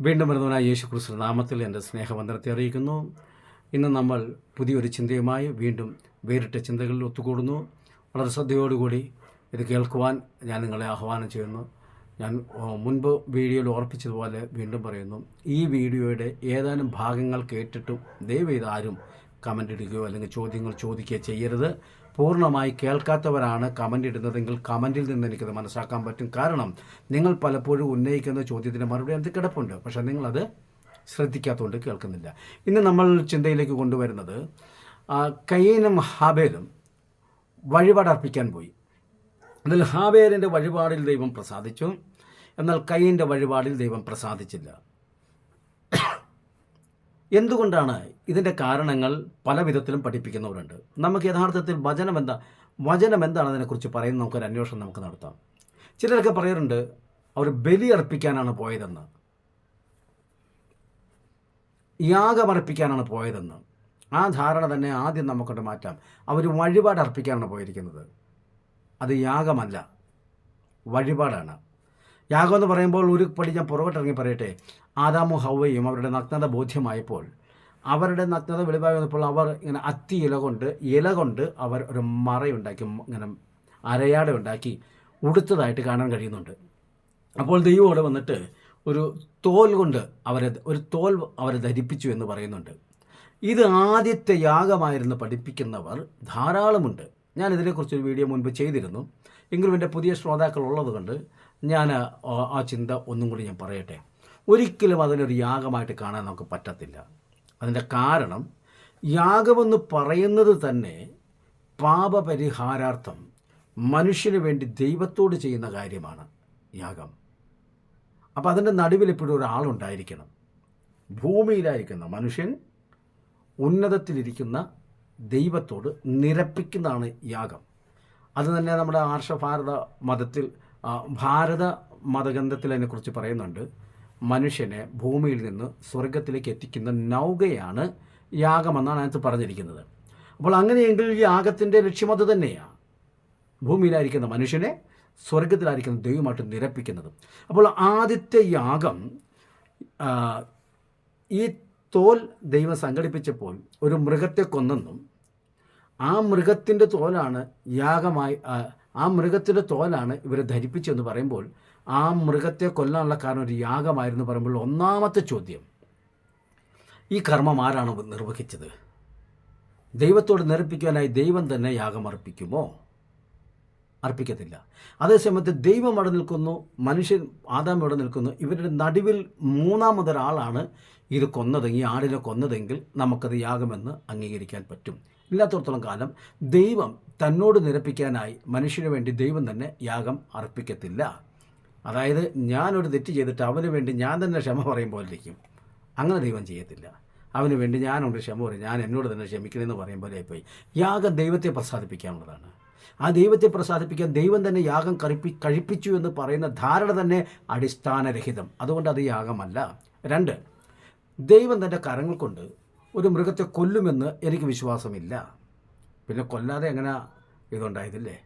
വീണ്ടും വരുന്നവനായ യേശു ക്രിസ്തു നാമത്തിൽ എന്റെ സ്നേഹവന്ദനത്തെ അറിയിക്കുന്നു. ഇന്ന് നമ്മൾ പുതിയൊരു ചിന്തയുമായി വീണ്ടും വേറിട്ട ചിന്തകളിൽ ഒത്തുകൂടുന്നു. വളരെ ശ്രദ്ധയോടുകൂടി ഇത് കേൾക്കുവാൻ ഞാൻ നിങ്ങളെ ആഹ്വാനം ചെയ്യുന്നു. ഞാൻ മുൻപ് വീഡിയോയിൽ ഓർപ്പിച്ചതുപോലെ വീണ്ടും പറയുന്നു ഈ വീഡിയോയുടെ ഏതാനും ഭാഗങ്ങൾ കേട്ടിട്ടും ദയവ് ഇതാരും കമന്റ് ഇടുകയോ അല്ലെങ്കിൽ ചോദ്യങ്ങൾ ചോദിക്കുകയോ ചെയ്യരുത്. പൂർണമായി കേൾക്കാത്തവരാണ് കമന്റ് ഇടുന്നതെങ്കിൽ കമന്റിൽ നിന്ന് എനിക്കത് മനസ്സിലാക്കാൻ പറ്റും. കാരണം നിങ്ങൾ പലപ്പോഴും ഉന്നയിക്കുന്ന ചോദ്യത്തിന് മറുപടി അത് കിടപ്പുണ്ട്. പക്ഷേ നിങ്ങളത് ശ്രദ്ധിക്കാത്തതുകൊണ്ട് കേൾക്കുന്നില്ല. ഇന്ന് നമ്മൾ ചിന്തയിലേക്ക് കൊണ്ടുവരുന്നത് കയ്യനും ഹാബേലും വഴിപാടർപ്പിക്കാൻ പോയി. അതിൽ ഹാബേലിന്റെ വഴിപാടിൽ ദൈവം പ്രസാദിച്ചു. എന്നാൽ കയ്യന്റെ വഴിപാടിൽ ദൈവം പ്രസാദിച്ചില്ല. എന്തുകൊണ്ടാണ് ഇതിന്റെ കാരണങ്ങൾ പല വിധത്തിലും പഠിപ്പിക്കുന്നവരുണ്ട്? നമുക്ക് യഥാർത്ഥത്തിൽ വചനം എന്താ വചനം എന്താണ് അതിനെക്കുറിച്ച് പറയുന്നത്? നമുക്കൊരു അന്വേഷണം നമുക്ക് നടത്താം. ചിലരൊക്കെ പറയാറുണ്ട് അവർ ബലി അർപ്പിക്കാനാണ് പോയതെന്ന്. യാഗമർപ്പിക്കാനാണ് പോയതെന്ന്. ആ ധാരണ തന്നെ ആദ്യം നമുക്കൊണ്ട് മാറ്റാം. അവർ വഴിപാട് അർപ്പിക്കാനാണ് പോയിരിക്കുന്നത്. അത് യാഗമല്ല വഴിപാടാണ്. യാഗം എന്ന് പറയുമ്പോൾ ഒരു പടി ഞാൻ പുറകോട്ടിറങ്ങി പറയട്ടെ. ആദാമു ഹൗവയും അവരുടെ നഗ്നത ബോധ്യമായപ്പോൾ അവരുടെ നഗ്നത വെളിവായി വന്നപ്പോൾ അവർ ഇങ്ങനെ അത്തി ഇല കൊണ്ട് ഇല കൊണ്ട് അവർ ഒരു മറയുണ്ടാക്കി ഇങ്ങനെ അരയാട ഉണ്ടാക്കി ഉടുത്തതായിട്ട് കാണാൻ കഴിയുന്നുണ്ട്. അപ്പോൾ ദൈവം അവിടെ വന്നിട്ട് ഒരു തോൽ കൊണ്ട് അവരെ ഒരു തോൽ അവരെ ധരിപ്പിച്ചു എന്ന് പറയുന്നുണ്ട്. ഇത് ആദ്യത്തെ യാഗമായിരുന്നു പഠിപ്പിക്കുന്നവർ ധാരാളമുണ്ട്. ഞാൻ ഇതിനെക്കുറിച്ചൊരു വീഡിയോ മുൻപ് ചെയ്തിരുന്നു. എങ്കിലും എന്റെ പുതിയ ശ്രോതാക്കൾ ഉള്ളതുകൊണ്ട് ഞാൻ ആ- ചിന്ത ഒന്നും കൂടി ഞാൻ പറയട്ടെ. ഒരിക്കലും അതിനൊരു യാഗമായിട്ട് കാണാൻ നമുക്ക് പറ്റത്തില്ല. അതിന്റെ കാരണം യാഗമെന്ന് പറയുന്നത് തന്നെ പാപപരിഹാരാർത്ഥം മനുഷ്യന് വേണ്ടി ദൈവത്തോട് ചെയ്യുന്ന കാര്യമാണ് യാഗം. അപ്പോൾ അതിന്റെ നടുവിൽ എപ്പോഴും ഒരാളുണ്ടായിരിക്കണം. ഭൂമിയിലായിരിക്കുന്ന മനുഷ്യൻ ഉന്നതത്തിലിരിക്കുന്ന ദൈവത്തോട് നിരപ്പിക്കുന്നതാണ് യാഗം. അത് തന്നെ നമ്മുടെ ആർഷഭാരത മതത്തിൽ ഭാരത മതഗ്രന്ഥത്തിൽ അതിനെക്കുറിച്ച് പറയുന്നുണ്ട്. മനുഷ്യനെ ഭൂമിയിൽ നിന്ന് സ്വർഗത്തിലേക്ക് എത്തിക്കുന്ന നൗകയാണ് യാഗമെന്നാണ് അതിനകത്ത് പറഞ്ഞിരിക്കുന്നത്. അപ്പോൾ അങ്ങനെയെങ്കിൽ യാഗത്തിന്റെ ലക്ഷ്യം അത് തന്നെയാണ് ഭൂമിയിലായിരിക്കുന്ന മനുഷ്യനെ സ്വർഗത്തിലായിരിക്കുന്ന ദൈവമായിട്ട് നിരപ്പിക്കുന്നത്. അപ്പോൾ ആദ്യത്തെ യാഗം ഈ തോൽ ദൈവം സംഘടിപ്പിച്ചപ്പോൾ ഒരു മൃഗത്തെ കൊന്നെന്നും ആ മൃഗത്തിന്റെ തോലാണ് യാഗമായി ആ, മൃഗത്തിന്റെ തോലാണ് ഇവരെ ധരിപ്പിച്ചെന്ന് പറയുമ്പോൾ ആ മൃഗത്തെ കൊല്ലാനുള്ള കാരണം ഒരു യാഗമായിരുന്നു പറയുമ്പോൾ ഒന്നാമത്തെ ചോദ്യം. ഈ കർമ്മം ആരാണ് നിർവഹിച്ചത്? ദൈവത്തോട് നിരപ്പിക്കാനായി ദൈവം തന്നെ യാഗം അർപ്പിക്കുമോ? അർപ്പിക്കത്തില്ല. അതേസമയത്ത് ദൈവം അവിടെ നിൽക്കുന്നു മനുഷ്യൻ ആദാം ഇവിടെ നിൽക്കുന്നു. ഇവരുടെ നടുവിൽ മൂന്നാമതൊരാളാണ് ഇത് കൊന്നതെങ്കിൽ ആടിനെ കൊന്നതെങ്കിൽ നമുക്കത് യാഗമെന്ന് അംഗീകരിക്കാൻ പറ്റും. ഇല്ലാത്തടത്തോളം കാലം ദൈവം തന്നോട് നിരപ്പിക്കാനായി മനുഷ്യന് വേണ്ടി ദൈവം തന്നെ യാഗം അർപ്പിക്കത്തില്ല. അതായത് ഞാനൊരു തെറ്റ് ചെയ്തിട്ട് അവന് വേണ്ടി ഞാൻ തന്നെ ക്ഷമ പറയും പോലെ ഇരിക്കും അങ്ങനെ ദൈവം ചെയ്യത്തില്ല. അവന് വേണ്ടി ഞാനുണ്ട് ക്ഷമ പറയും ഞാൻ എന്നോട് തന്നെ ക്ഷമിക്കണമെന്ന് പറയും പോലെ പോയി യാഗം ദൈവത്തെ പ്രസാദിപ്പിക്കാനുള്ളതാണ്. ആ ദൈവത്തെ പ്രസാദിപ്പിക്കാൻ ദൈവം തന്നെ യാഗം കഴിപ്പി കഴിപ്പിച്ചു എന്ന് പറയുന്ന ധാരണ തന്നെ അടിസ്ഥാനരഹിതം. അതുകൊണ്ട് അത് യാഗമല്ല. രണ്ട് ദൈവം തന്റെ കരങ്ങൾ കൊണ്ട് ഒരു മൃഗത്തെ കൊല്ലുമെന്ന് എനിക്ക് വിശ്വാസമില്ല. പിന്നെ കൊല്ലാതെ എങ്ങനെ ഇതുണ്ടായതില്ലേ?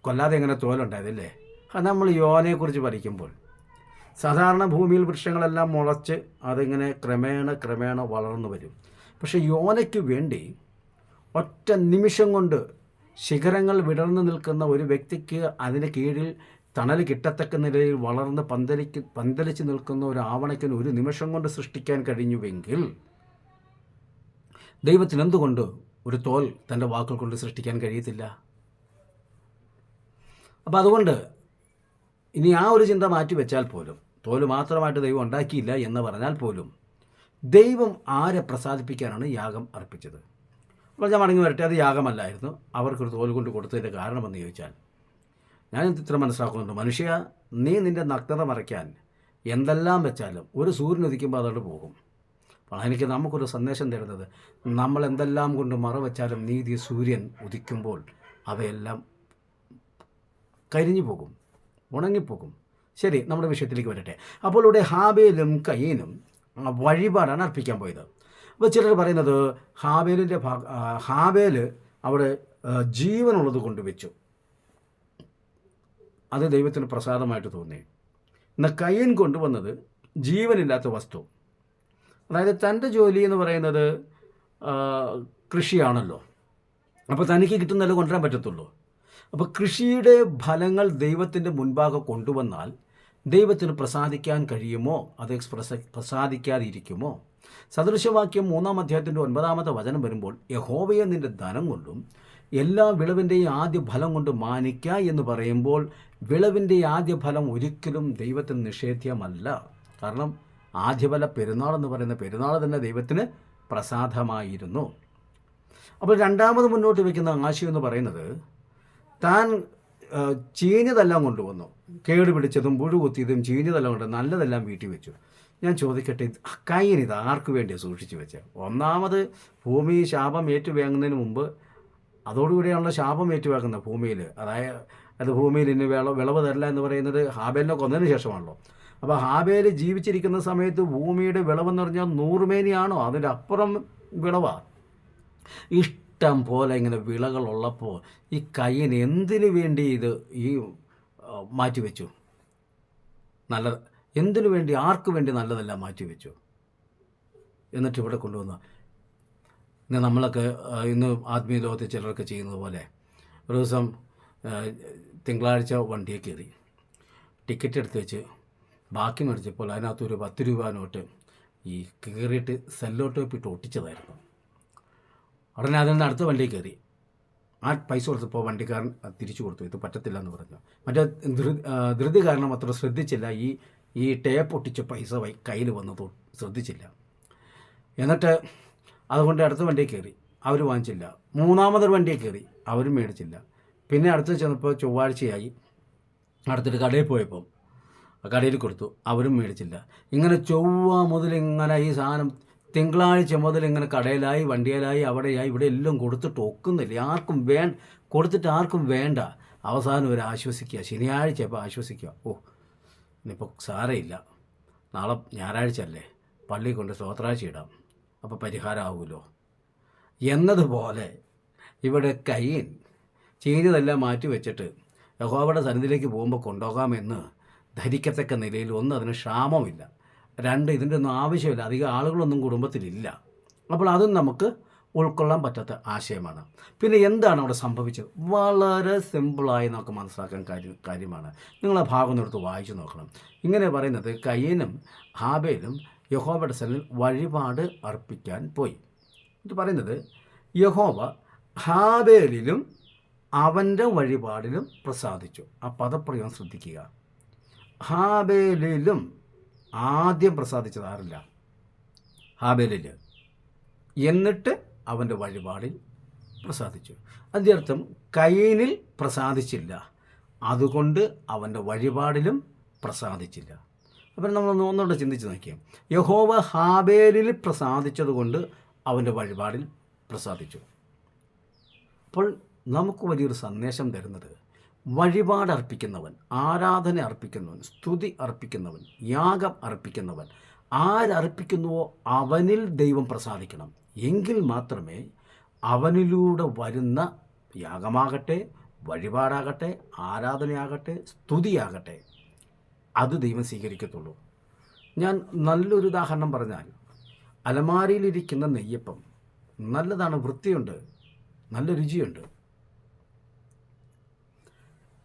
കൊല്ലാതെ എങ്ങനെ തോലുണ്ടായതില്ലേ? നമ്മൾ യോനെക്കുറിച്ച് പഠിക്കുമ്പോൾ. സാധാരണ ഭൂമിയിൽ വൃക്ഷങ്ങളെല്ലാം മുളച്ച് അതിങ്ങനെ ക്രമേണ ക്രമേണ വളർന്നു വരും. പക്ഷേ യോനയ്ക്ക് വേണ്ടി ഒറ്റ നിമിഷം കൊണ്ട് ശിഖരങ്ങൾ വിടർന്നു നിൽക്കുന്ന ഒരു വ്യക്തിക്ക് അതിന് കീഴിൽ തണൽ കിട്ടത്തക്ക നിലയിൽ വളർന്ന് പന്തലിക്ക് പന്തലിച്ച് നിൽക്കുന്ന ഒരു ആവണയ്ക്കിന് ഒരു നിമിഷം കൊണ്ട് സൃഷ്ടിക്കാൻ കഴിഞ്ഞുവെങ്കിൽ ദൈവത്തിന് എന്തുകൊണ്ട് ഒരു തോൽ തന്റെ വാക്കുകൾ കൊണ്ട് സൃഷ്ടിക്കാൻ കഴിയത്തില്ല? അപ്പോൾ അതുകൊണ്ട് ഇനി ആ ഒരു ചിന്ത മാറ്റി വെച്ചാൽ പോലും തോൽ മാത്രമായിട്ട് ദൈവം ഉണ്ടാക്കിയില്ല എന്ന് പറഞ്ഞാൽ പോലും ദൈവം ആരെ പ്രസാദിപ്പിക്കാനാണ് യാഗം അർപ്പിച്ചത്? അപ്പോൾ ഞാൻ മടങ്ങി വരട്ടെ അത് യാഗമല്ലായിരുന്നു. അവർക്കൊരു തോൽ കൊണ്ട് കൊടുത്തതിന്റെ കാരണമെന്ന് ചോദിച്ചാൽ ഞാൻ ഇത്ര മനസ്സിലാക്കുന്നുണ്ട്. മനുഷ്യ നീ നിന്റെ നഗ്നത മറയ്ക്കാൻ എന്തെല്ലാം വെച്ചാലും ഒരു സൂര്യൻ ഉദിക്കുമ്പോൾ അതോട് പോകും. എനിക്ക് നമുക്കൊരു സന്ദേശം തരുന്നത് നമ്മൾ എന്തെല്ലാം കൊണ്ട് മറവച്ചാലും നീതി സൂര്യൻ ഉദിക്കുമ്പോൾ അവയെല്ലാം കരിഞ്ഞു പോകും ഉണങ്ങിപ്പോകും. ശരി നമ്മുടെ വിഷയത്തിലേക്ക് വരട്ടെ. അപ്പോൾ ഇവിടെ ഹാബേലും കയ്യനും വഴിപാടാണ് അർപ്പിക്കാൻ പോയത്. അപ്പോൾ ചിലർ പറയുന്നത് ഹാബേലിന്റെ ഭാഗ ആ, ഹാബേൽ അവിടെ ജീവനുള്ളത് കൊണ്ട് വെച്ചു. അത് ദൈവത്തിന് പ്രസാദമായിട്ട് തോന്നി. എന്നാൽ കയ്യൻ കൊണ്ടുവന്നത് ജീവനില്ലാത്ത വസ്തു. അതായത് തന്റെ ജോലി എന്ന് പറയുന്നത് കൃഷിയാണല്ലോ. അപ്പോൾ തനിക്ക് കിട്ടുന്നതല്ലേ കൊണ്ടുവരാൻ പറ്റത്തുള്ളൂ. അപ്പോൾ കൃഷിയുടെ ഫലങ്ങൾ ദൈവത്തിന്റെ മുൻപാകെ കൊണ്ടുവന്നാൽ ദൈവത്തിന് പ്രസാദിക്കാൻ കഴിയുമോ? അത് പ്രസ പ്രസാദിക്കാതിരിക്കുമോ? സദൃശവാക്യം മൂന്നാം അധ്യായത്തിന്റെ ഒൻപതാമത്തെ വചനം വരുമ്പോൾ യഹോവയെ നിന്റെ ധനം കൊണ്ടും എല്ലാ വിളവിന്റെയും ആദ്യ ഫലം കൊണ്ട് മാനിക്ക എന്ന് പറയുമ്പോൾ വിളവിന്റെ ആദ്യ ഫലം ഒരിക്കലും ദൈവത്തിന് നിഷേധ്യമല്ല. കാരണം ആദ്യഫല പെരുന്നാൾ എന്ന് പറയുന്ന പെരുന്നാൾ തന്നെ ദൈവത്തിന് പ്രസാദമായിരുന്നു. അപ്പോൾ രണ്ടാമത് മുന്നോട്ട് വയ്ക്കുന്ന ആശയം എന്ന് പറയുന്നത് താൻ ചീഞ്ഞതെല്ലാം കൊണ്ടുവന്നു. കേട് പിടിച്ചതും പുഴു കുത്തിയതും ചീഞ്ഞതെല്ലാം കൊണ്ട് നല്ലതെല്ലാം വീട്ടിൽ വെച്ചു. ഞാൻ ചോദിക്കട്ടെ കയ്യൻ ഇത് ആർക്ക് വേണ്ടിയാണ് സൂക്ഷിച്ചു വെച്ചത് ഒന്നാമത് ഭൂമി ശാപം ഏറ്റുവാങ്ങുന്നതിന് മുമ്പ് അതോടുകൂടിയാണല്ലോ ശാപം ഏറ്റുവാങ്ങുന്നത് ഭൂമിയിൽ. അതായത് അത് ഭൂമിയിൽ ഇനി വിള വിളവ് തരില്ല എന്ന് പറയുന്നത് ഹാബേലിനെ കൊന്നതിന് ശേഷമാണല്ലോ. അപ്പോൾ ഹാബേൽ ജീവിച്ചിരിക്കുന്ന സമയത്ത് ഭൂമിയുടെ വിളവെന്ന് പറഞ്ഞാൽ നൂറുമേനിയാണോ? അതിന്റെ അപ്പുറം വിളവാണ് ഇഷ്ടം പോലെ ഇങ്ങനെ വിളകളുള്ളപ്പോൾ ഈ കയ്യന് എന്തിനു വേണ്ടി ഇത് ഈ മാറ്റിവെച്ചു? നല്ല എന്തിനു വേണ്ടി ആർക്കു വേണ്ടി നല്ലതല്ല മാറ്റിവെച്ചു? എന്നിട്ട് ഇവിടെ കൊണ്ടുവന്ന. ഇന്ന് നമ്മളൊക്കെ ഇന്ന് ആത്മീയ ലോകത്തിൽ ചിലരൊക്കെ ചെയ്യുന്നത് പോലെ ഒരു ദിവസം തിങ്കളാഴ്ച വണ്ടിയെ കയറി. ടിക്കറ്റ് എടുത്ത് വെച്ച് ബാക്കി മേടിച്ചപ്പോൾ അതിനകത്തൊരു പത്ത് രൂപ നോട്ട് ഈ കയറിയിട്ട് സെല്ലോ ഇട്ട് ഒട്ടിച്ചതായിരുന്നു. ഉടനെ അതിൽ നിന്ന് അടുത്ത വണ്ടി കയറി. ആ പൈസ കൊടുത്തപ്പോൾ വണ്ടിക്കാരൻ തിരിച്ചു കൊടുത്തു. ഇത് പറ്റത്തില്ല എന്ന് പറഞ്ഞു. മറ്റേ ധൃതി കാരണം അത്ര ശ്രദ്ധിച്ചില്ല. ഈ ഈ ടേപ്പ് ഒട്ടിച്ച പൈസ കയ്യിൽ വന്നത് ശ്രദ്ധിച്ചില്ല. എന്നിട്ട് അതുകൊണ്ട് അടുത്ത വണ്ടി കയറി. അവർ വാങ്ങിച്ചില്ല. മൂന്നാമതൊരു വണ്ടി കയറി. അവരും മേടിച്ചില്ല. പിന്നെ അടുത്ത് ചെന്നപ്പോൾ ചൊവ്വാഴ്ചയായി. അടുത്തൊരു കടയിൽ പോയപ്പം കടയിൽ കൊടുത്തു അവരും മേടിച്ചില്ല. ഇങ്ങനെ ചൊവ്വ മുതൽ ഇങ്ങനെ ഈ സാധനം തിങ്കളാഴ്ച മുതൽ ഇങ്ങനെ കടയിലായി വണ്ടിയിലായി അവിടെയായി ഇവിടെ എല്ലാം കൊടുത്തിട്ട് ഒക്കുന്നില്ല. ആർക്കും വേ കൊടുത്തിട്ട് ആർക്കും വേണ്ട. അവസാനം ഒരു ആശ്വസിക്കുക. ശനിയാഴ്ച ഇപ്പോൾ ആശ്വസിക്കുക. ഓ ഇനിയിപ്പോൾ സാരയില്ല നാളെ ഞായറാഴ്ച അല്ലേ? പള്ളി കൊണ്ട് സ്തോത്രാഴ്ച ഇടാം. അപ്പോൾ പരിഹാരമാവുമല്ലോ എന്നതുപോലെ ഇവിടെ കയ്യൻ ചെയ്തതെല്ലാം മാറ്റി വെച്ചിട്ട് യഹോവയുടെ സന്നിധിയിലേക്ക് പോകുമ്പോൾ കൊണ്ടുപോകാമെന്ന് ധരിക്കത്തക്ക നിലയിൽ ഒന്ന് അതിന് ക്ഷാമമില്ല. രണ്ട് ഇതിന്റെ ഒന്നും ആവശ്യമില്ല. അധികം ആളുകളൊന്നും കുടുംബത്തിലില്ല. അപ്പോൾ അതും നമുക്ക് ഉൾക്കൊള്ളാൻ പറ്റാത്ത ആശയമാണ്. പിന്നെ എന്താണ് അവിടെ സംഭവിച്ചത്? വളരെ സിമ്പിളായി നമുക്ക് മനസ്സിലാക്കാൻ കാര്യം കാര്യമാണ്. നിങ്ങൾ ആ ഭാഗം ഒന്ന് എടുത്ത് വായിച്ചു നോക്കണം. ഇങ്ങനെ പറയുന്നത് കയ്യനും ഹാബേലും യഹോബയുടെ സന്നിൽ വഴിപാട് അർപ്പിക്കാൻ പോയി. ഇത് പറയുന്നത് യഹോബ ഹാബേലിലും അവന്റെ വഴിപാടിലും പ്രസാദിച്ചു. ആ പദപ്രയോഗം ശ്രദ്ധിക്കുക. ഹാബേലിലും ആദ്യം പ്രസാദിച്ചത് ആരില്ല? ഹാബേലിൽ എന്നിട്ട് അവന്റെ വഴിപാടിൽ പ്രസാദിച്ചു. അതിന്റെ അർത്ഥം കയ്യനിൽ പ്രസാദിച്ചില്ല. അതുകൊണ്ട് അവന്റെ വഴിപാടിലും പ്രസാദിച്ചില്ല. അപ്പം നമ്മൾ ഒന്നുകൂടെ ചിന്തിച്ച് നോക്കിയാൽ യഹോവ ഹാബേലിൽ പ്രസാദിച്ചതുകൊണ്ട് അവന്റെ വഴിപാടിൽ പ്രസാദിച്ചു. അപ്പോൾ നമുക്ക് വലിയൊരു സന്ദേശം തരുന്നത് വഴിപാട് അർപ്പിക്കുന്നവൻ ആരാധന അർപ്പിക്കുന്നവൻ സ്തുതി അർപ്പിക്കുന്നവൻ യാഗം അർപ്പിക്കുന്നവൻ ആരർപ്പിക്കുന്നുവോ അവനിൽ ദൈവം പ്രസാദിക്കണം. എങ്കിൽ മാത്രമേ അവനിലൂടെ വരുന്ന യാഗമാകട്ടെ വഴിപാടാകട്ടെ ആരാധനയാകട്ടെ സ്തുതിയാകട്ടെ അത് ദൈവം സ്വീകരിക്കത്തുള്ളൂ. ഞാൻ നല്ലൊരു ഉദാഹരണം പറഞ്ഞാൽ അലമാരിയിലിരിക്കുന്ന നെയ്യപ്പം നല്ലതാണ് വൃത്തിയുണ്ട് നല്ല രുചിയുണ്ട്.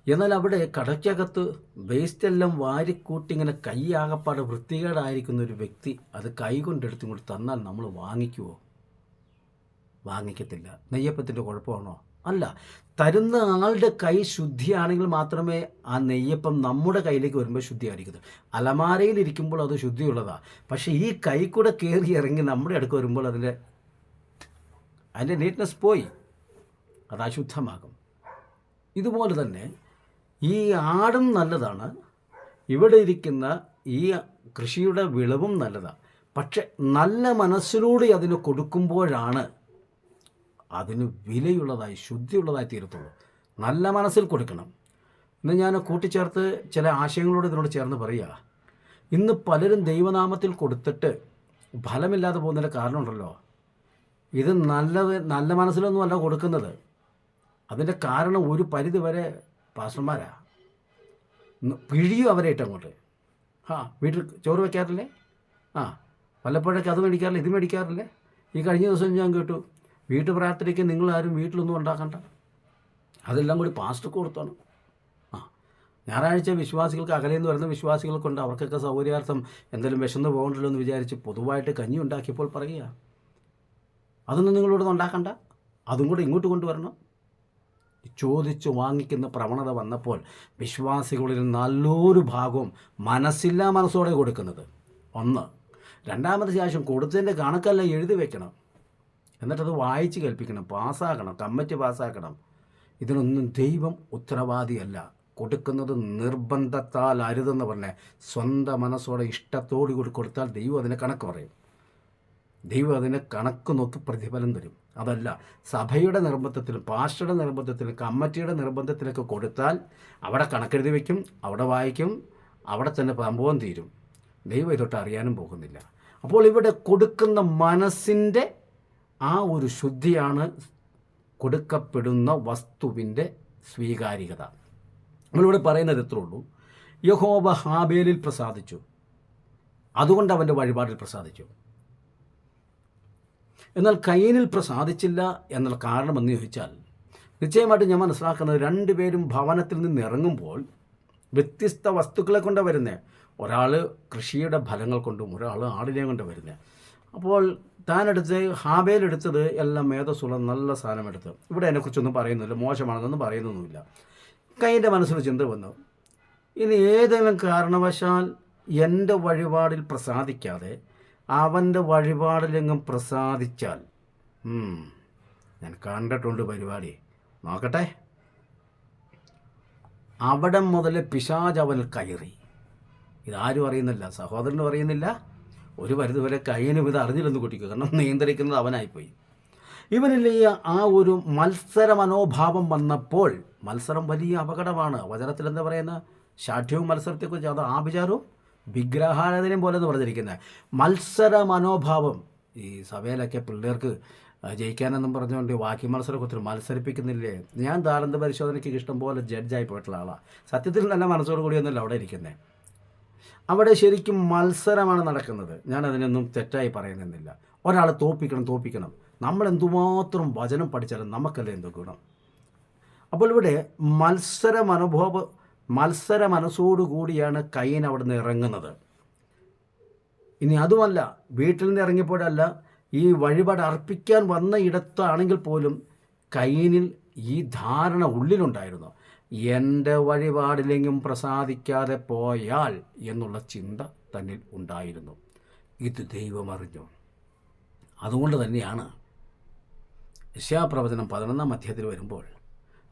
എന്നാൽ അവിടെ കടയ്ക്കകത്ത് വേസ്റ്റ് എല്ലാം വാരിക്കൂട്ടി ഇങ്ങനെ കൈ ആകപ്പാടെ വൃത്തികേടായിരിക്കുന്ന ഒരു വ്യക്തി അത് കൈ കൊണ്ടെടുത്തും കൊണ്ട് തന്നാൽ നമ്മൾ വാങ്ങിക്കുമോ വാങ്ങിക്കത്തില്ല. നെയ്യപ്പത്തിന്റെ കുഴപ്പമാണോ? അല്ല. തരുന്ന ആളുടെ കൈ ശുദ്ധിയാണെങ്കിൽ മാത്രമേ ആ നെയ്യപ്പം നമ്മുടെ കയ്യിലേക്ക് വരുമ്പോൾ ശുദ്ധിയായിരിക്കുന്നത് അലമാരയിൽ ഇരിക്കുമ്പോൾ അത് ശുദ്ധിയുള്ളതാണ് പക്ഷേ ഈ കൈ കൂടെ കയറി ഇറങ്ങി നമ്മുടെ അടുക്ക് വരുമ്പോൾ അതിന്റെ അതിന്റെ നീറ്റ്നെസ് പോയി. അത് അശുദ്ധമാകും. ഇതുപോലെ തന്നെ ഈ ആടും നല്ലതാണ്. ഇവിടെ ഇരിക്കുന്ന ഈ കൃഷിയുടെ വിളവും നല്ലതാണ്. പക്ഷെ നല്ല മനസ്സിലൂടെ അതിന് കൊടുക്കുമ്പോഴാണ് അതിന് വിലയുള്ളതായി ശുദ്ധിയുള്ളതായി തീരത്തുള്ളൂ. നല്ല മനസ്സിൽ കൊടുക്കണം. ഇന്ന് ഞാൻ കൂട്ടിച്ചേർത്ത് ചില ആശയങ്ങളോട് ഇതിനോട് ചേർന്ന് പറയുക. ഇന്ന് പലരും ദൈവനാമത്തിൽ കൊടുത്തിട്ട് ഫലമില്ലാതെ പോകുന്നതിന്റെ കാരണമുണ്ടല്ലോ. ഇത് നല്ലത് നല്ല മനസ്സിലൊന്നുമല്ല കൊടുക്കുന്നത്. അതിന്റെ കാരണം ഒരു പരിധി വരെ പാസ്റ്റർമാരാ? പിഴിയും അവരെ ഇട്ടങ്ങോട്ട് ആ വീട്ടിൽ ചോറ് വയ്ക്കാറില്ലേ ആ വല്ലപ്പോഴൊക്കെ അത് മേടിക്കാറില്ല? ഇത് മേടിക്കാറില്ലേ? ഈ കഴിഞ്ഞ ദിവസം ഞാൻ കേട്ടു വീട്ടു പ്രാർത്ഥനയ്ക്ക് നിങ്ങളാരും വീട്ടിലൊന്നും ഉണ്ടാക്കണ്ട. അതെല്ലാം കൂടി പാസ്റ്റർക്ക് കൊടുത്താണ്. ആ ഞായറാഴ്ച വിശ്വാസികൾക്ക് അകലെ എന്ന് വരുന്ന വിശ്വാസികൾക്കുണ്ട് അവർക്കൊക്കെ സൗകര്യാർത്ഥം എന്തെങ്കിലും വിശന്ന് പോകണ്ടല്ലോ എന്ന് വിചാരിച്ച് പൊതുവായിട്ട് കഞ്ഞി ഉണ്ടാക്കിയപ്പോൾ പറയുക അതൊന്നും നിങ്ങളിവിടെ ഉണ്ടാക്കണ്ട. അതും കൂടെ ഇങ്ങോട്ട് കൊണ്ടുവരണം. ചോദിച്ചു വാങ്ങിക്കുന്ന പ്രവണത വന്നപ്പോൾ വിശ്വാസികളിൽ നല്ലൊരു ഭാഗവും മനസ്സില്ലാ മനസ്സോടെ കൊടുക്കുന്നത്. ഒന്ന്. രണ്ടാമത് ശേഷം കൊടുത്തതിന്റെ കണക്കല്ല എഴുതി വെക്കണം. എന്നിട്ടത് വായിച്ച് കേൾപ്പിക്കണം. പാസ്സാക്കണം കമ്മിറ്റി പാസ്സാക്കണം. ഇതിനൊന്നും ദൈവം ഉത്തരവാദിയല്ല. കൊടുക്കുന്നത് നിർബന്ധത്താൽ അരുതെന്ന് പറഞ്ഞ സ്വന്തം മനസ്സോടെ ഇഷ്ടത്തോടു കൂടി കൊടുത്താൽ ദൈവം അതിനെ കണക്ക് പറയും. ദൈവം അതിനെ കണക്ക് നോക്കി പ്രതിഫലം തരും. അതല്ല സഭയുടെ നിർബന്ധത്തിലും പാസ്റ്ററുടെ നിർബന്ധത്തിലും കമ്മിറ്റിയുടെ നിർബന്ധത്തിലൊക്കെ കൊടുത്താൽ അവിടെ കണക്കെഴുതി വയ്ക്കും അവിടെ വായിക്കും അവിടെ തന്നെ സംഭവം തീരും. ദൈവം ഇതൊട്ട് അറിയാനും പോകുന്നില്ല. അപ്പോൾ ഇവിടെ കൊടുക്കുന്ന മനസ്സിന്റെ ആ ഒരു ശുദ്ധിയാണ് കൊടുക്കപ്പെടുന്ന വസ്തുവിന്റെ സ്വീകാര്യത നമ്മളിവിടെ പറയുന്നത് ഇത്രേ ഉള്ളൂ. യഹോബ ഹാബേലിൽ പ്രസാദിച്ചു. അതുകൊണ്ട് അവന്റെ വഴിപാടിൽ പ്രസാദിച്ചു. എന്നാൽ കയ്യനിൽ പ്രസാദിച്ചില്ല എന്നുള്ള കാരണമെന്ന് ചോദിച്ചാൽ നിശ്ചയമായിട്ടും ഞാൻ മനസ്സിലാക്കുന്നത് രണ്ടുപേരും ഭവനത്തിൽ നിന്ന് ഇറങ്ങുമ്പോൾ വ്യത്യസ്ത വസ്തുക്കളെ കൊണ്ട് വരുന്നത് ഒരാൾ കൃഷിയുടെ ഫലങ്ങൾ കൊണ്ടും ഒരാൾ ആടിനെ കൊണ്ട് വരുന്നത് അപ്പോൾ താനെടുത്ത് ഹാബേലെടുത്തത് എല്ലാം മേധസ്സുള്ള നല്ല സാധനം എടുത്ത് ഇവിടെ അതിനെക്കുറിച്ചൊന്നും പറയുന്നില്ല മോശമാണെന്നൊന്നും പറയുന്നൊന്നുമില്ല. കൈന്റെ മനസ്സിൽ ചിന്ത വന്നു. ഇനി ഏതെങ്കിലും കാരണവശാൽ എന്റെ വഴിപാടിൽ പ്രസാദിക്കാതെ അവന്റെ വഴിപാടിലെങ്ങും പ്രസാദിച്ചാൽ. ഞാൻ കണ്ടിട്ടുണ്ട് പരിപാടി. നോക്കട്ടെ. അവിടെ മുതൽ പിശാജ് അവനിൽ കയറി. ഇതാരും അറിയുന്നില്ല. സഹോദരനും അറിയുന്നില്ല. ഒരു പരിധിവരെ കയ്യനും ഇത് അറിഞ്ഞില്ലെന്ന് കുട്ടിക്ക്. കാരണം നിയന്ത്രിക്കുന്നത് അവനായിപ്പോയി. ഇവനിൽ ആ ഒരു മത്സര മനോഭാവം വന്നപ്പോൾ മത്സരം വലിയ അപകടമാണ്. വചനത്തിൽ എന്താ പറയുന്നത്? ശാഠ്യവും മത്സരത്തെക്കുറിച്ച് അത് ആഭിചാരവും വിഗ്രഹാരാധനയും പോലെ എന്ന് പറഞ്ഞിരിക്കുന്നത്. മത്സര മനോഭാവം ഈ സഭയിലൊക്കെ പിള്ളേർക്ക് ജയിക്കാനെന്നും പറഞ്ഞുകൊണ്ട് വാക്യ മത്സരമൊക്കെ മത്സരിപ്പിക്കുന്നില്ലേ? ഞാൻ ദാരന്ത പരിശോധനയ്ക്ക് ഇഷ്ടം പോലെ ജഡ്ജായി പോയിട്ടുള്ള ആളാണ് സത്യത്തിൽ നല്ല മനസ്സോട് കൂടിയൊന്നുമല്ല അവിടെ ഇരിക്കുന്നത് അവിടെ ശരിക്കും മത്സരമാണ് നടക്കുന്നത്. ഞാൻ അതിനൊന്നും തെറ്റായി പറയുന്നില്ല. ഒരാൾ തോപ്പിക്കണം തോപ്പിക്കണം. നമ്മൾ എന്തുമാത്രം വചനം പഠിച്ചാലും നമുക്കല്ലേ എന്ത് ഗുണം? അപ്പോൾ ഇവിടെ മത്സര മനോഭാവ മത്സര മനസ്സോടുകൂടിയാണ് കയ്യൻ അവിടെ നിന്ന് ഇറങ്ങുന്നത്. ഇനി അതുമല്ല വീട്ടിൽ നിന്ന് ഇറങ്ങിയപ്പോഴല്ല ഈ വഴിപാട് അർപ്പിക്കാൻ വന്ന ഇടത്താണെങ്കിൽ പോലും കയ്യനിൽ ഈ ധാരണ ഉള്ളിലുണ്ടായിരുന്നു. എന്റെ വഴിപാടിലെങ്കിലും പ്രസാദിക്കാതെ പോയാൽ എന്നുള്ള ചിന്ത തന്നിൽ ഉണ്ടായിരുന്നു. ഇത് ദൈവമറിഞ്ഞു അതുകൊണ്ട് തന്നെയാണ് യശാപ്രവചനം പതിനൊന്നാം അധ്യായത്തിൽ വരുമ്പോൾ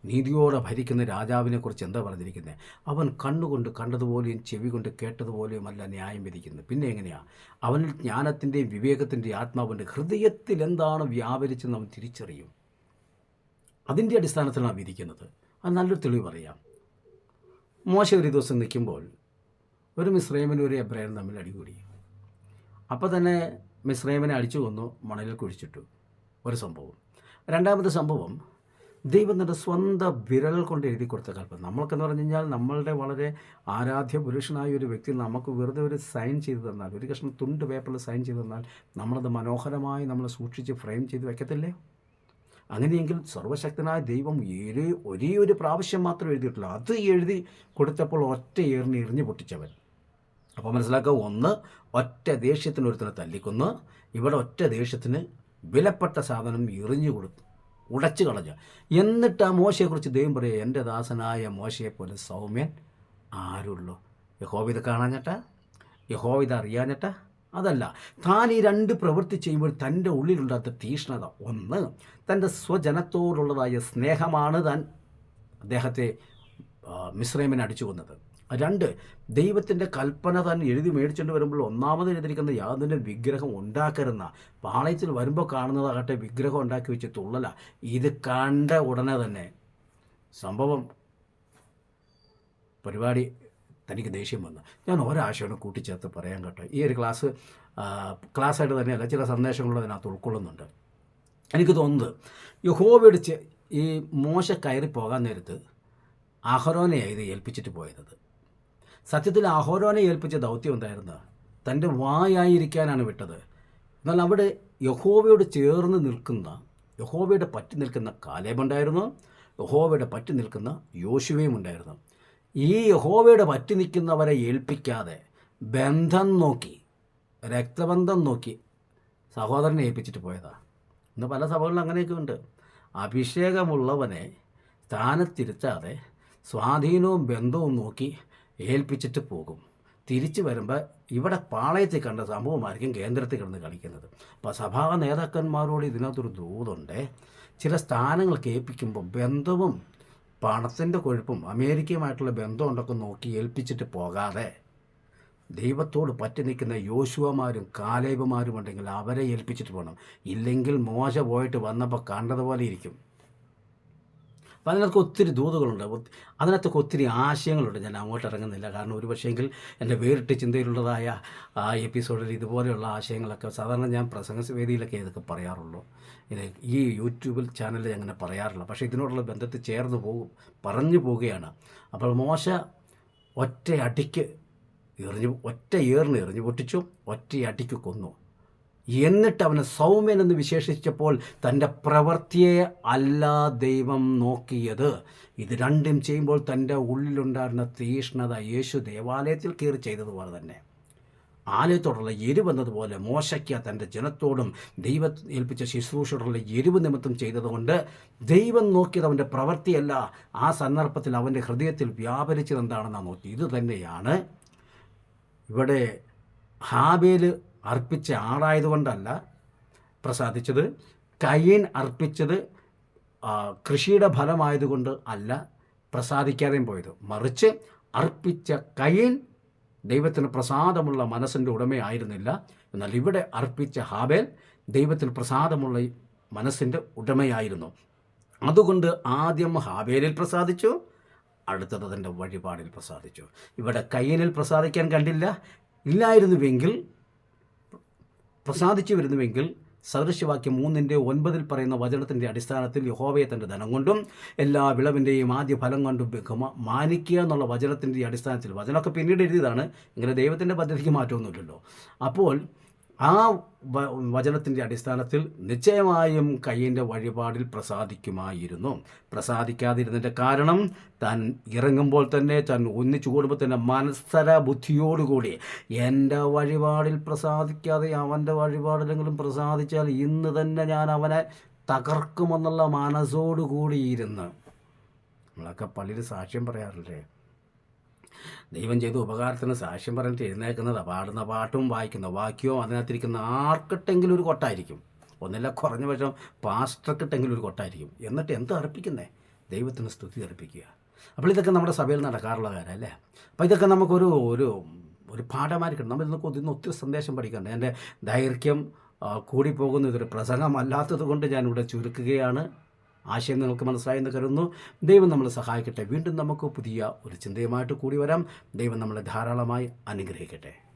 നീതിയോടെ ഭരിക്കുന്ന രാജാവിനെക്കുറിച്ച് എന്താ പറഞ്ഞിരിക്കുന്നത് അവൻ കണ്ണുകൊണ്ട് കണ്ടതുപോലെയും ചെവി കൊണ്ട് കേട്ടതുപോലെയും അല്ല ന്യായം വിധിക്കുന്നത്. പിന്നെ എങ്ങനെയാണ് അവനിൽ ജ്ഞാനത്തിന്റെയും വിവേകത്തിന്റെയും ആത്മാവിന്റെ ഹൃദയത്തിൽ എന്താണ് വ്യാപരിച്ചെന്ന് അവൻ തിരിച്ചറിയും. അതിന്റെ അടിസ്ഥാനത്തിലാണ് വിധിക്കുന്നത്. അത് നല്ലൊരു തെളിവ് പറയാം. മോശം ഒരു ദിവസം നിൽക്കുമ്പോൾ ഒരു മിശ്രൈമനും ഒരു എബ്രായനും തമ്മിൽ അടികൂടി. അപ്പോൾ തന്നെ മിശ്രൈമനെ അടിച്ചു കൊന്നു മണലിൽ കുഴിച്ചിട്ടു. ഒരു സംഭവം. രണ്ടാമത്തെ സംഭവം ദൈവം തന്റെ സ്വന്തം വിരൽ കൊണ്ട് എഴുതി കൊടുത്ത കൽപ്പന നമ്മൾക്കെന്ന് പറഞ്ഞു കഴിഞ്ഞാൽ നമ്മളുടെ വളരെ ആരാധ്യ പുരുഷനായ ഒരു വ്യക്തി നമുക്ക് വെറുതെ ഒരു സൈൻ ചെയ്തു തന്നാൽ ഒരു കഷ്ണം തുണ്ട് പേപ്പറിൽ സൈൻ ചെയ്തു തന്നാൽ നമ്മളത് മനോഹരമായി നമ്മൾ സൂക്ഷിച്ച് ഫ്രെയിം ചെയ്ത് വെക്കത്തില്ലേ? അങ്ങനെയെങ്കിൽ സർവശക്തനായ ദൈവം ഏഴ് ഒരേ ഒരു പ്രാവശ്യം മാത്രം എഴുതിയിട്ടുള്ളൂ അത് എഴുതി കൊടുത്തപ്പോൾ ഒറ്റ ഏറിന് എറിഞ്ഞു പൊട്ടിച്ചവൻ. അപ്പോൾ മനസ്സിലാക്കുക ഒന്ന് ഒറ്റ ദേഷ്യത്തിന് ഒരുത്തിനെ തല്ലിക്കൊന്ന് ഇവിടെ ഒറ്റ ദേഷ്യത്തിന് വിലപ്പെട്ട സാധനം എറിഞ്ഞു കൊടുത്തു ഉടച്ചു കളഞ്ഞു. എന്നിട്ട് ആ മോശയെക്കുറിച്ച് ദൈവം പറയുക എന്റെ ദാസനായ മോശയെപ്പോലെ സൗമ്യൻ ആരുള്ളൂ? യഹോവ ഇത് കാണാഞ്ഞട്ട? യഹോവ ഇത് അറിയാഞ്ഞട്ട? അതല്ല താൻ ഈ രണ്ട് പ്രവൃത്തി ചെയ്യുമ്പോൾ തന്റെ ഉള്ളിലുണ്ടാത്ത തീഷ്ണത ഒന്ന് തന്റെ സ്വജനത്തോടുള്ളതായ സ്നേഹമാണ് താൻ അദ്ദേഹത്തെ മിശ്രൈമിനെ അടിച്ചു കൊന്നത്. രണ്ട് ദൈവത്തിന്റെ കൽപ്പന തന്നെ എഴുതി മേടിച്ചുകൊണ്ട് വരുമ്പോൾ ഒന്നാമത് എഴുതിയിരിക്കുന്ന യാതൊരു വിഗ്രഹം ഉണ്ടാക്കരുന്ന പാളയത്തിൽ വരുമ്പോൾ കാണുന്നതാകട്ടെ വിഗ്രഹം ഉണ്ടാക്കി വെച്ച് തുള്ളല ഇത് കണ്ട ഉടനെ തന്നെ സംഭവം പരിപാടി തനിക്ക് ദേഷ്യം വന്നു. ഞാൻ ഒരാശയോട് കൂട്ടിച്ചേർത്ത് പറയാൻ കേട്ടോ. ഈ ഒരു ക്ലാസ് ക്ലാസ്സായിട്ട് തന്നെയല്ല ചില സന്ദേശങ്ങളും അതിനകത്ത് ഉൾക്കൊള്ളുന്നുണ്ട്. എനിക്ക് തോന്നുന്നത് യഹോവയുടെ ഈ മോശ കയറി പോകാൻ നേരത്ത് അഹറോനെയാണ് ഇത് ഏൽപ്പിച്ചിട്ട് പോയത്. സത്യത്തിൽ അഹോരോനെ ഏൽപ്പിച്ച ദൗത്യം എന്തായിരുന്നു? തന്റെ വായായിരിക്കാനാണ് വിട്ടത്. എന്നാൽ അവിടെ യഹോവയോട് ചേർന്ന് നിൽക്കുന്ന യഹോവയുടെ പറ്റി നിൽക്കുന്ന കാലേബുണ്ടായിരുന്നു യഹോവയുടെ പറ്റി നിൽക്കുന്ന യോശുവയും ഉണ്ടായിരുന്നു. ഈ യഹോവയുടെ പറ്റി നിൽക്കുന്നവരെ ഏൽപ്പിക്കാതെ ബന്ധം നോക്കി രക്തബന്ധം നോക്കി സഹോദരനെ ഏൽപ്പിച്ചിട്ട് പോയതാ. ഇന്ന് പല സഭകളിലും അങ്ങനെയൊക്കെ ഉണ്ട്. അഭിഷേകമുള്ളവനെ സ്ഥാനത്തിരുത്താതെ സ്വാധീനവും ബന്ധവും നോക്കി ഏൽപ്പിച്ചിട്ട് പോകും. തിരിച്ചു വരുമ്പോൾ ഇവിടെ പാളയത്തിൽ കണ്ട സംഭവമായിരിക്കും കേന്ദ്രത്തിൽ കിടന്ന് കളിക്കുന്നത്. അപ്പോൾ സഭാ നേതാക്കന്മാരോട് ഇതിനകത്തൊരു ദൂതുണ്ട്. ചില സ്ഥാനങ്ങൾ കേൾപ്പിക്കുമ്പോൾ ബന്ധവും പണത്തിന്റെ കൊഴുപ്പും അമേരിക്കയുമായിട്ടുള്ള ബന്ധം ഉണ്ടൊക്കെ നോക്കി ഏൽപ്പിച്ചിട്ട് പോകാതെ ദൈവത്തോട് പറ്റി നിൽക്കുന്ന യോശുവമാരും കാലേബുമാരും ഉണ്ടെങ്കിൽ അവരെ ഏൽപ്പിച്ചിട്ട് പോകണം. ഇല്ലെങ്കിൽ മോശ പോയിട്ട് വന്നപ്പോൾ കണ്ടതുപോലെ ഇരിക്കും. അപ്പം അതിനകത്ത് ഒത്തിരി ദൂതുകളുണ്ട്. അതിനകത്തൊക്കെ ഒത്തിരി ആശയങ്ങളുണ്ട്. ഞാൻ അങ്ങോട്ട് ഇറങ്ങുന്നില്ല. കാരണം ഒരു പക്ഷേങ്കിൽ എന്റെ വേറിട്ട ചിന്തയിലുള്ളതായ ആ എപ്പിസോഡിൽ ഇതുപോലെയുള്ള ആശയങ്ങളൊക്കെ സാധാരണ ഞാൻ പ്രസംഗവേദിയിലൊക്കെ ഇതൊക്കെ പറയാറുള്ളൂ. ഇത് ഈ യൂട്യൂബിൽ ചാനലിൽ അങ്ങനെ പറയാറില്ല. പക്ഷേ ഇതിനോടുള്ള ബന്ധത്തിൽ ചേർന്ന് പോകും പറഞ്ഞു പോവുകയാണ് അപ്പോൾ മോശ ഒറ്റ അടിക്ക് എറിഞ്ഞു ഒറ്റ ഏറിന് എറിഞ്ഞു പൊട്ടിച്ചു ഒറ്റ അടിക്ക് കൊന്നു. എന്നിട്ട് അവനെ സൗമ്യൻ എന്ന് വിശേഷിച്ചപ്പോൾ തന്റെ പ്രവൃത്തിയെ അല്ല ദൈവം നോക്കിയത്. ഇത് രണ്ടും ചെയ്യുമ്പോൾ തന്റെ ഉള്ളിലുണ്ടായിരുന്ന തീഷ്ണത യേശു ദേവാലയത്തിൽ കയറി ചെയ്തതുപോലെ തന്നെ. ആലയത്തോടുള്ള എരിവെന്നതുപോലെ മോശയ്ക്ക് തന്റെ ജനത്തോടും ദൈവ ഏൽപ്പിച്ച ശുശ്രൂഷയോടുള്ള എരിവ് നിമിത്തം ചെയ്തതുകൊണ്ട് ദൈവം നോക്കിയത് അവന്റെ പ്രവൃത്തിയല്ല. ആ സന്ദർഭത്തിൽ അവന്റെ ഹൃദയത്തിൽ വ്യാപരിച്ചത് എന്താണെന്നാണ് നോക്കി ഇത് തന്നെയാണ് ഇവിടെ ഹാബേൽ അർപ്പിച്ച ആളായതുകൊണ്ടല്ല പ്രസാദിച്ചത്. കയ്യൻ അർപ്പിച്ചത് കൃഷിയുടെ ഫലമായതുകൊണ്ട് അല്ല പ്രസാദിക്കാതെയും പോയത്. മറിച്ച് അർപ്പിച്ച കയ്യൻ ദൈവത്തിന് പ്രസാദമുള്ള മനസ്സിന്റെ ഉടമയായിരുന്നില്ല എന്നാൽ ഇവിടെ അർപ്പിച്ച ഹാബേൽ ദൈവത്തിന് പ്രസാദമുള്ള മനസ്സിന്റെ ഉടമയായിരുന്നു. അതുകൊണ്ട് ആദ്യം ഹാബേലിൽ പ്രസാദിച്ചു അടുത്തത് അതിന്റെ വഴിപാടിൽ പ്രസാദിച്ചു. ഇവിടെ കയ്യനിൽ പ്രസാദിക്കാൻ കണ്ടില്ല. ഇല്ലായിരുന്നുവെങ്കിൽ പ്രസാദിച്ചു വരുന്നുവെങ്കിൽ സദൃശ്യവാക്യം മൂന്നിന്റെ ഒൻപതിൽ പറയുന്ന വചനത്തിന്റെ അടിസ്ഥാനത്തിൽ യഹോവയെ തന്റെ ധനം കൊണ്ടും എല്ലാ വിളവിന്റെയും ആദ്യ ഫലം കൊണ്ടും മാനിക്കുക എന്നുള്ള വചനത്തിന്റെ അടിസ്ഥാനത്തിൽ. വചനമൊക്കെ പിന്നീട് എഴുതിയതാണ്. ഇങ്ങനെ ദൈവത്തിന്റെ പദ്ധതിക്ക് മാറ്റമൊന്നുമില്ലല്ലോ. അപ്പോൾ ആ വചനത്തിന്റെ അടിസ്ഥാനത്തിൽ നിശ്ചയമായും കയ്യന്റെ വഴിപാടിൽ പ്രസാദിക്കുമായിരുന്നു. പ്രസാദിക്കാതിരുന്നതിന്റെ കാരണം താൻ ഇറങ്ങുമ്പോൾ തന്നെ താൻ ഒന്നിച്ചു കൂടുമ്പോൾ തന്നെ മനസ്സര ബുദ്ധിയോടുകൂടി എന്റെ വഴിപാടിൽ പ്രസാദിക്കാതെ അവന്റെ വഴിപാടിലെങ്കിലും പ്രസാദിച്ചാൽ ഇന്ന് തന്നെ ഞാൻ അവനെ തകർക്കുമെന്നുള്ള മനസ്സോടുകൂടിയിരുന്ന്. നമ്മളൊക്കെ പള്ളിയിൽ സാക്ഷ്യം പറയാറില്ലേ? ദൈവം ചെയ്ത ഉപകാരത്തിന് സാക്ഷ്യം പറഞ്ഞിട്ട് എഴുന്നേക്കുന്നത് പാടുന്ന പാട്ടും വായിക്കുന്ന വാക്യവും അതിനകത്തിരിക്കുന്ന ആർക്കിട്ടെങ്കിലും ഒരു കൊട്ടായിരിക്കും. ഒന്നില്ല കുറഞ്ഞ പക്ഷം പാസ്റ്റർക്കിട്ടെങ്കിലും ഒരു കൊട്ടായിരിക്കും. എന്നിട്ട് എന്ത് അർപ്പിക്കുന്നേ? ദൈവത്തിന് സ്തുതി അർപ്പിക്കുക. അപ്പോൾ ഇതൊക്കെ നമ്മുടെ സഭയിൽ നടക്കാറുള്ള കാര്യം അല്ലേ അപ്പോൾ ഇതൊക്കെ നമുക്കൊരു ഒരു ഒരു പാഠമായിരിക്കണം. നമ്മൾ ഇന്നൊക്കെ ഇന്ന് ഒത്തിരി സന്ദേശം പഠിക്കണ്ട? എന്റെ ദൈർഘ്യം കൂടിപ്പോകുന്ന ഇതൊരു പ്രസംഗമല്ലാത്തത് കൊണ്ട് ഞാനിവിടെ ചുരുക്കുകയാണ്. ആശയം നിങ്ങൾക്ക് മനസ്സിലായെന്ന് കരുതുന്നു. ദൈവം നമ്മളെ സഹായിക്കട്ടെ. വീണ്ടും നമുക്ക് പുതിയ ഒരു ചിന്തയുമായിട്ട് കൂടി വരാം. ദൈവം നമ്മളെ ധാരാളമായി അനുഗ്രഹിക്കട്ടെ.